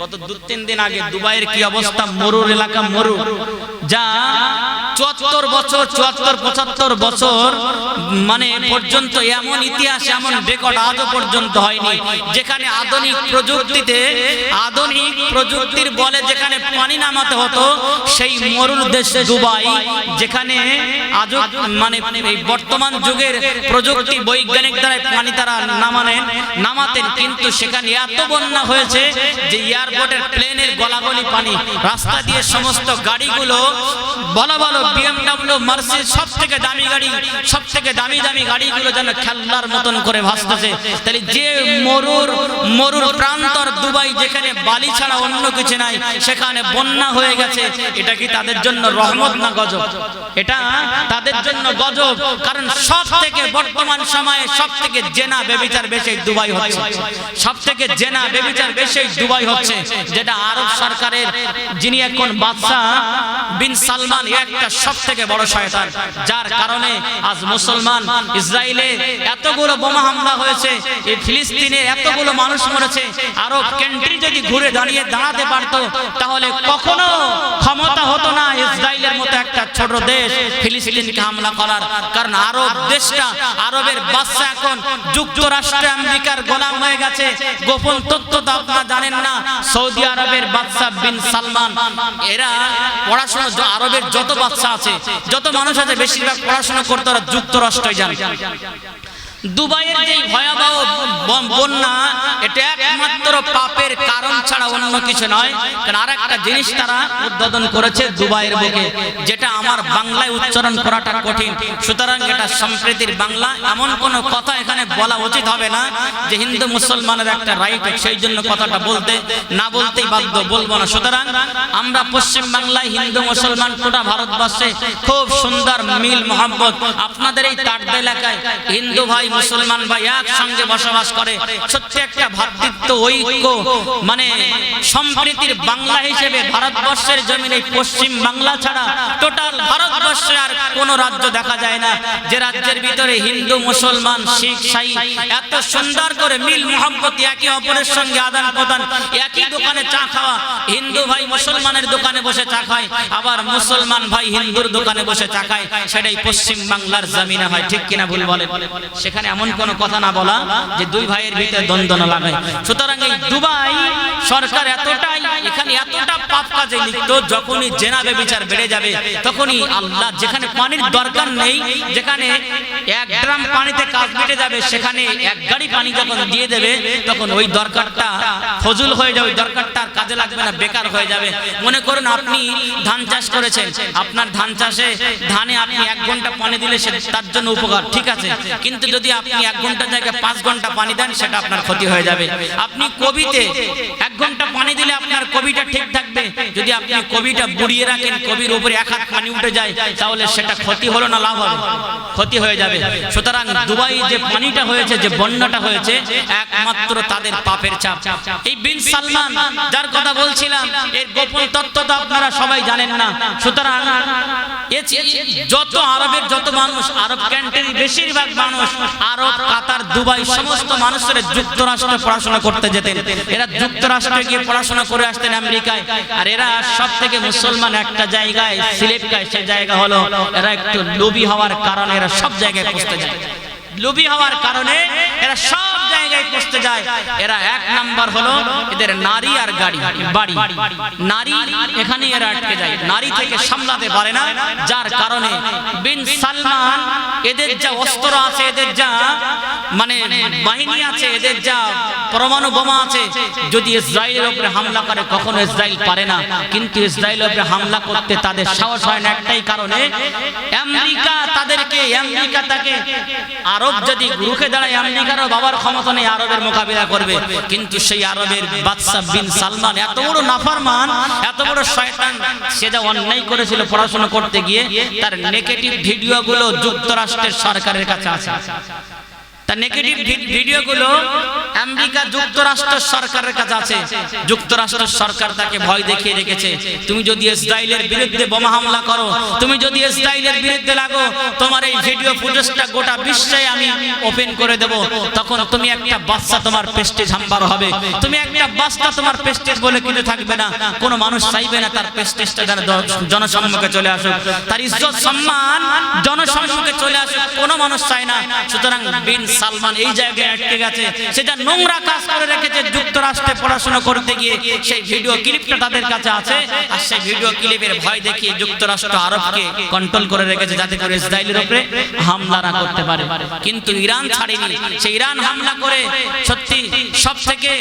গত দু তিন দিন আগে দুবাইয়ের কি অবস্থা? মরুর এলাকা মরু যা চুয়াত্তর বছর, চুয়াত্তর, পঁচাত্তর বছর মানে পর্যন্ত এমন ইতিহাস, এমন রেকর্ড আজও পর্যন্ত হয়নি। যেখানে আধুনিক প্রযুক্তিতে, আধুনিক প্রযুক্তির বলে যেখানে পানি নামাতে হতো, সেই মরুর দেশ দুবাই, যেখানে আজও মানে বর্তমান যুগের প্রযুক্তি বৈজ্ঞানিক দ্বারা পানি তারা নামানেন নামাতেন, কিন্তু সেখানে এত বন্যা হয়েছে যে এয়ারপোর্টের প্লেনের গলাগলি পানি, রাস্তা দিয়ে সমস্ত গাড়িগুলো বলা বলো বিএমডাব্লিউ মার্সিডিজ সব দামি গাড়ি সব দামি দামি গাড়িগুলো যেন খেলনার মতন করে ভাসতেছে। তাহলে যে মরুর মরুর প্রান্তর দুবাই যেখানে বালি ছাড়া অন্য কিছু নাই, সেখানে বন্যা হয়ে গেছে, এটা কি তাদের জন্য রহমত না গজব? এটা তাদের জন্য গজব, কারণ সব থেকে বর্তমান সময়ে সব থেকে জেনা বেবিচার বেশি দুবাই হচ্ছে। সব থেকে জেনা বেবিচার বেশি দুবাই হচ্ছে, যেটা আরব সরকারের যিনি এখন বাদশাহ বিন সালমান একটা সব থেকে বড় শয়তান, যার কারণে আজ মুসলমান ইসরায়েলে এতগুলো বোমা হামলা হয়েছে এই ফিলিস্তিনে এতগুলো মানুষ মরেছে আরব কান্ট্রি যদি ঘুরে দাঁড়িয়ে দাঁড়াতে পারতো, তাহলে কখনো ক্ষমতা হতো না ইসরায়েলের মতো একটা ছোট দেশ ফিলিস্তিনকে হামলা করার, কারণ আরব দেশটা আরবের বাদশা এখন যুক্তরাষ্ট্র, আমেরিকার গোলাম হয়ে গেছে, গোপন তথ্য তো আপনারা জানেন না, সৌদি আরবের বাদশা বিন সালমান, এরা পড়াশোনা আরবের যত বাচ্চা আছে, যত মানুষ আছে, বেশিরভাগ পড়াশোনা করতে ওরা যুক্তরাষ্ট্রে যান দুবাইয়ের যে ভয়াবহ বন্যা, এটা একমাত্র পাপের ছাড়া অন্য কিছু নয় আর একটা জিনিস তারা উদ্বোধন করেছে দুবাইয়ের বুকে, যেটা আমার বাংলায় উচ্চারণ করাটা কঠিন। সুতরাং এটা সম্প্রীতির বাংলা। এমন কোনো কথা এখানে বলা উচিত হবে না যে হিন্দু মুসলমানের একটা রাইট সেই জন্য কথাটা বলতে, না বলতেই বাধ্য, বলব না। সুতরাং আমরা পশ্চিম বাংলায় হিন্দু মুসলমান ভারতবর্ষে খুব সুন্দর মিল মোহাম্মত আপনাদের এই তাটদা এলাকায় হিন্দু ভাই, মুসলমান ভাই একসঙ্গে বসবাস করে। সত্যি একটা ভ্রাতৃত্ব ঐক্য মানে সম্প্রীতির বাংলা হিসেবে ভারতবর্ষের জমিনে পশ্চিম বাংলা ছাড়া টোটাল ভারতবর্ষে আর কোন রাজ্য দেখা যায় না। যে রাজ্যের ভিতরে হিন্দু মুসলমান শিখ সাই এত সুন্দর করে মিল মোহাম্মত একে অপরের সঙ্গে আদান প্রদান একই দোকানে চা খাওয়া হিন্দু ভাই মুসলমানের দোকানে বসে চা খায় আবার মুসলমান ভাই হিন্দুর দোকানে বসে চা খায় সেটাই পশ্চিম বাংলার জমিনে হয়। ঠিক কিনা ভুল বলে সেখানে এমন কোন কথা না বলা। যে দুই ভাইয়ের ভিতরে দ্বন্দ্ব না লাগায় সুতরাং এই দুবাই সরকার এতটাই। এখানে এতটা পাপ কাজে লিপ্ত, যখনই জেনাবে বিচার বেড়ে যাবে, তখনই আল্লাহ যেখানে পানির দরকার নেই, যেখানে এক পানিতে কাজ মিটে যাবে, সেখানে এক গাড়ি পানি যখন দিয়ে দেবে, তখন ওই দরকারটা ফজুল হয়ে যাবে দরকারটা কাজে লাগবে না, বেকার হয়ে যাবে। মনে করুন আপনি ধান চাষ করেছেন, আপনার ধান চাষে ধানে আপনি এক ঘণ্টা পানি দিলে সে তার জন্য উপকার, ঠিক আছে। কিন্তু যদি আপনি এক ঘণ্টার জায়গায় পাঁচ ঘণ্টা পানি দেন, সেটা আপনার ক্ষতি হয়ে যাবে। আপনি কবিতে এক ঘণ্টা পানি দিলে আপনার কবিটা ঠিক থাকবে। যদি আপনি কবিটা বুড়িয়ে রাখেন, কবির উপরে এক হাত পানি উঠে যায়, তাহলে সেটা ক্ষতি হলো না, লাভ হবে। ক্ষতি হয়ে যাবে। সুতরাং দুবাই যে পানিটা হয়েছে, যে বন্যাটা হয়েছে, একমাত্র তাদের পাপের চাপ। এই বিন সালমান, যার কথা বলছিলাম, এর গোপন তত্ত্ব তো আপনারা সবাই জানেন না। সুতরাং যত আরবের যত মানুষ, আরব কান্ট্রির বেশিরভাগ মানুষ, আরব, কাতার, দুবাই সমস্ত মানুষের যুক্তরাষ্ট্রে পড়াশোনা করতে যেতেন। এরা যুক্তরাষ্ট্রে গিয়ে পড়াশোনা করে আসতেন আমেরিকায়। আর এরা সব থেকে মুসলমান একটা জায়গায় সিলেক্ট খায় সে জায়গা হলো, এরা একটু লোভী হওয়ার কারণে এরা সব জায়গায় পৌঁছতে যায়। লোভী হওয়ার কারণে এরা সব জায়গায় পৌঁছতে যায়। এরা এক নাম্বার হলো এদের নারী আর গাড়ি, বাড়ি। নারী এখানে এরা আটকে যায়। নারী থেকে সামলাতে পারে না, যার কারণে বিন সালমান এদের যা অস্ত্র আছে, এদের যা মানে বাহিনী আছে, এদের যা পরমাণু বোমা আছে, যদি ইসরায়েলের উপরে হামলা করে, কখনো ইসরায়েল পারে না। কিন্তু ইসরায়েলের উপরে হামলা করতে তাদের সাহস হয় না, একটাই কারণে আমেরিকা তাদেরকে, আমেরিকা তাকে, আরব যদি রুখে দাঁড়ায়, আমেরিকারও বাবার ক্ষমতা নেই, আরবের মোকাবিলা করবে। কিন্তু সেই আরবের বাদশা বিন সালমান, এত বড় নাফারমান, এত বড় শয়তান, সে যা অন্যায় করেছিল পড়াশোনা করতে গিয়ে, তার নেগেটিভ ভিডিওগুলো যুক্তরাষ্ট্রের সরকারের কাছে আছে। তার নেগেটিভ ভিডিওগুলো আমেরিকা যুক্তরাষ্ট্র সরকারের কাছে আছে। যুক্তরাষ্ট্র সরকার তাকে ভয় দেখিয়ে রেখেছে। তুমি যদি ইসরায়েলের বিরুদ্ধে বোমা হামলা করো তুমি যদি ইসরায়েলের বিরুদ্ধে লাগো তোমার এই ভিডিও ফুটেজটা গোটা বিশ্বে আমি ওপেন করে দেব। তখন তুমি একটা বাচ্চা তোমার পেস্টেজ হাম্বার হবে। তুমি একটা বাচ্চা তোমার পেস্টেজ বলে থাকবে না। কোনো মানুষ চাইবে না তার পেস্টেজটা যেন জনসম্মুখে চলে আসুক। তার ইজ্জত সম্মান জনসম্মুখে চলে আসুক। কোনো মানুষ চায় না। সুতরাং বিন সালমান এই জায়গায় আটকে গেছে। সেটা নোংরা কাজ করে রেখেছে, যুক্তরাষ্ট্রে পড়াশোনা করতে গিয়ে সেই ভিডিও ক্লিপটা তাদের কাছে আছে। আর সেই ভিডিও ক্লিপের ভয় দেখিয়ে যুক্তরাষ্ট্র আরবকে কন্ট্রোল করে রেখেছে যাতে করে ইসরায়েলের উপরে হামলা না করতে পারে। কিন্তু ইরান ছাড়েনি। সেই ইরান হামলা করে সত্যি সব থেকে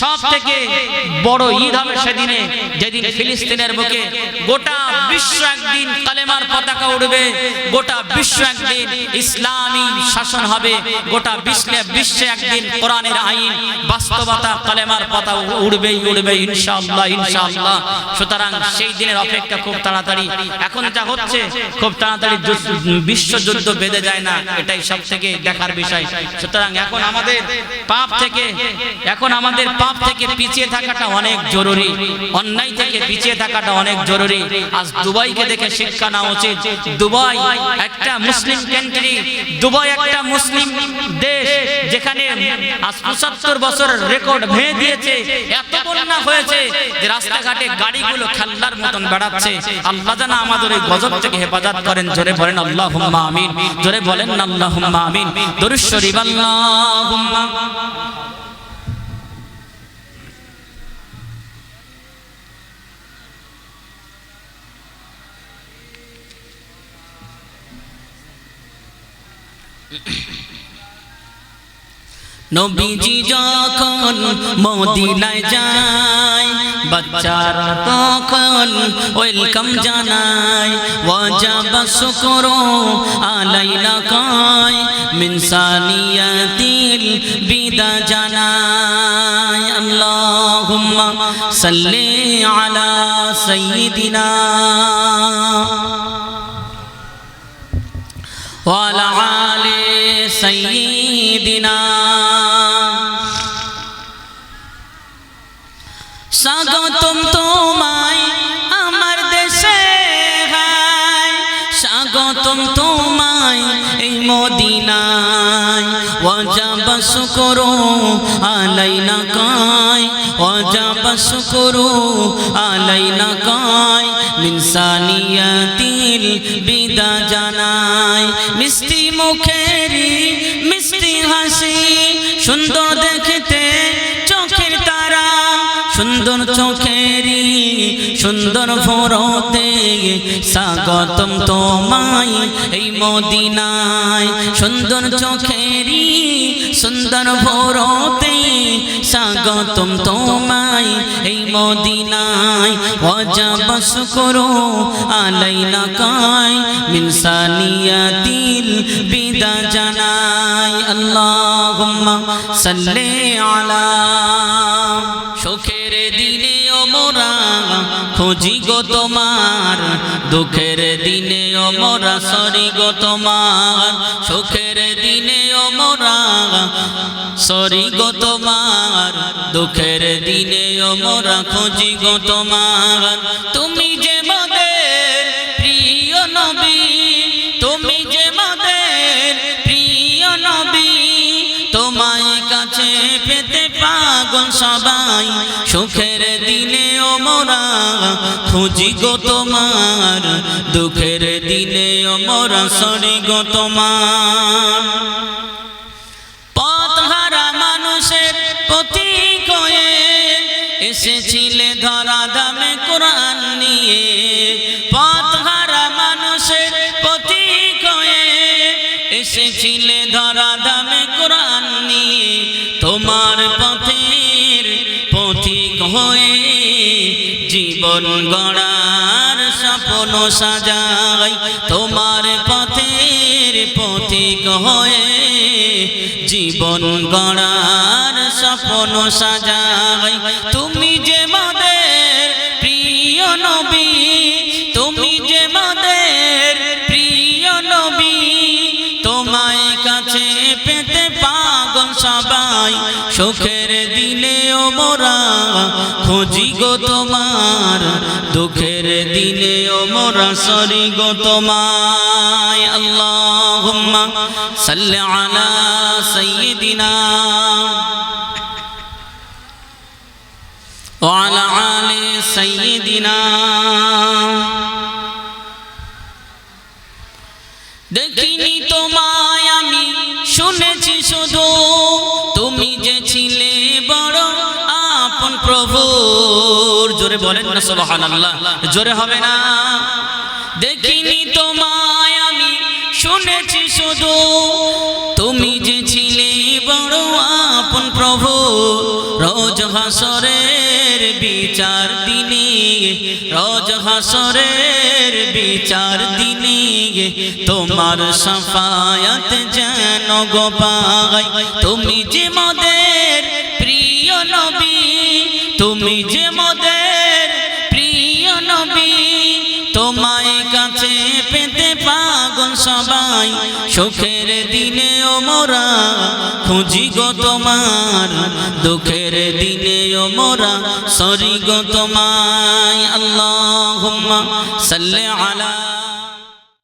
সব থেকে বড় ঈদ হবে সেদিনে। যেদিন ফিলিস্তিনের বুকে গোটা বিশ্ব একদিন কালেমার পতাকা উঠবে গোটা বিশ্ব একদিন ইসলামী শাসন হবে। গোটা বিশ্বে বিশ্বে একদিন কোরআনের আইন, বাস্তবতা, কালেমার পতা উড়বেই উড়বে ইনশাআল্লাহ ইনশাআল্লাহ। সুতরাং সেই দিনের অপেক্ষা খুব তাড়াতাড়ি। এখন যা হচ্ছে, খুব তাড়াতাড়ি যুদ্ধ- বিশ্বযুদ্ধ বেঁধে যায় না, এটাই সব থেকে দেখার বিষয়। সুতরাং এখন আমাদের পাপ থেকে, এখন আমাদের পাপ থেকে পিছিয়ে থাকাটা অনেক জরুরি। অন্যায় থেকে পিছিয়ে থাকাটা অনেক জরুরি। আজ দুবাইকে দেখে শিক্ষা নেওয়া উচিত। দুবাই একটা মুসলিম কান্ট্রি দুবাই একটা মুসলিম দেশ যেখানে রেকর্ড ভেঙে দিয়েছে, এত হয়েছে রাস্তাঘাটে গাড়িগুলো খেলনার মতন বেড়াচ্ছে। আল্লাহ জানা গজব থেকে হেফাজত করেন। জোরে বলেন আল্লাহ আমিন। জোরে বলেন আল্লাহ আমিন। দরুশ্বরী শরীফ নবীজি যখন মদিনায় যায়, বাচ্চারা তখন ওয়েলকাম জানায়, ওয়াজাব শুকরু আলাইনা কায়, মিন সানিয়াতিল বিদা জানায়, আল্লাহুম্মা সাল্লি আলা সাইয়্যিদিনা। মদিনা। স্বাগতম তোমায়, আমার দেশে স্বাগতম তোমায় এই মদিনায়। ওয়াজাব শুকরু আলাইনা কায়। ওয়াজাব শুকরু আলাইনা কায়। মিনসানিয়াতিল বিদা জানায়। মিষ্টি মুখেরি মিষ্টি হাসি, সুন্দর দেখতে চোখের তারা, সুন্দর চোখেরি সুন্দর ভোরতে স্বাগতম তোমায় এই মদিনায়, সুন্দর চোখেরি সুন্দর ভোরতে স্বাগতম তোমায়, এই মদিনায় ওয়াজাব শুকরু আলাইনা কায়, মিন সানিয়াতিল বিদা জানাই আল্লাহুম্মা সাল্লি আলা। সুখের দিনে ও মোরা, খুঁজি গো তোমার। দুঃখের দিনে ও মোরা, সরি গো তোমার। সুখের দিনে মোরা সরি গো তোমার, দুঃখের দিনে মোরা খুঁজি গো তোমার। তুমি যে মদের প্রিয় নবী, তুমি যে মদের প্রিয় নবী, তোমায় কাছে পেতে পাগল সবাই, সুখের দিনে মোরা খুঁজি গো তোমার, দুঃখের দিনে মোরা সরি গো তোমার। প্রতীক হয়ে এসেছিলে ধরা দামে কোরআন নিয়ে। পথহারা মানুষের প্রতীক হয়ে এসেছিলে ধরা দামে কোরআন নিয়ে। তোমার পথের পথিক হয়ে জীবন গড়ার স্বপ্ন সাজাই। তোমার পথের পথিক হয়ে জীবন গড়ার স্বপ্ন সাজাই। তুমি যে মাদের প্রিয় নবী, তুমি যে মাদের প্রিয় নবী, তোমায় কাছে পেতে পাগল সবাই, সুখের দিনে ও মোরা, খুঁজি গো তোমার, দুঃখের দিনে ও মোরা, সরি গো তোমায়। আল্লাহুম্মা সাল্লি আলা সাইয়্যিদিনা। وعلى آل سيدنا দেখিনি তোমায় আমি শুনেছি শুধু তুমি যে ছিলে বড় আপন প্রভুর জোরে বলেন না সুবহানাল্লাহ জোরে হবে না দেখিনি তোমায় আমি শুনেছি শুধু তুমি যে ছিলে বড় আপন প্রভু রোজ হাসরের হাসরের বিচার দিনে তোমার সাফায়াত যেন গো পাই। তুমি যে মদের প্রিয় নবী, তুমি যে মদের প্রিয় নবী, তোমায় কাছে পেতে পাগল সবাই। সুখের দিনে ওমরা মোরা, খুঁজি গো তোমার। দুঃখের দিনে ওমরা মোরা, সরি গো তোমায়। আল্লাহ সাল্লে আলা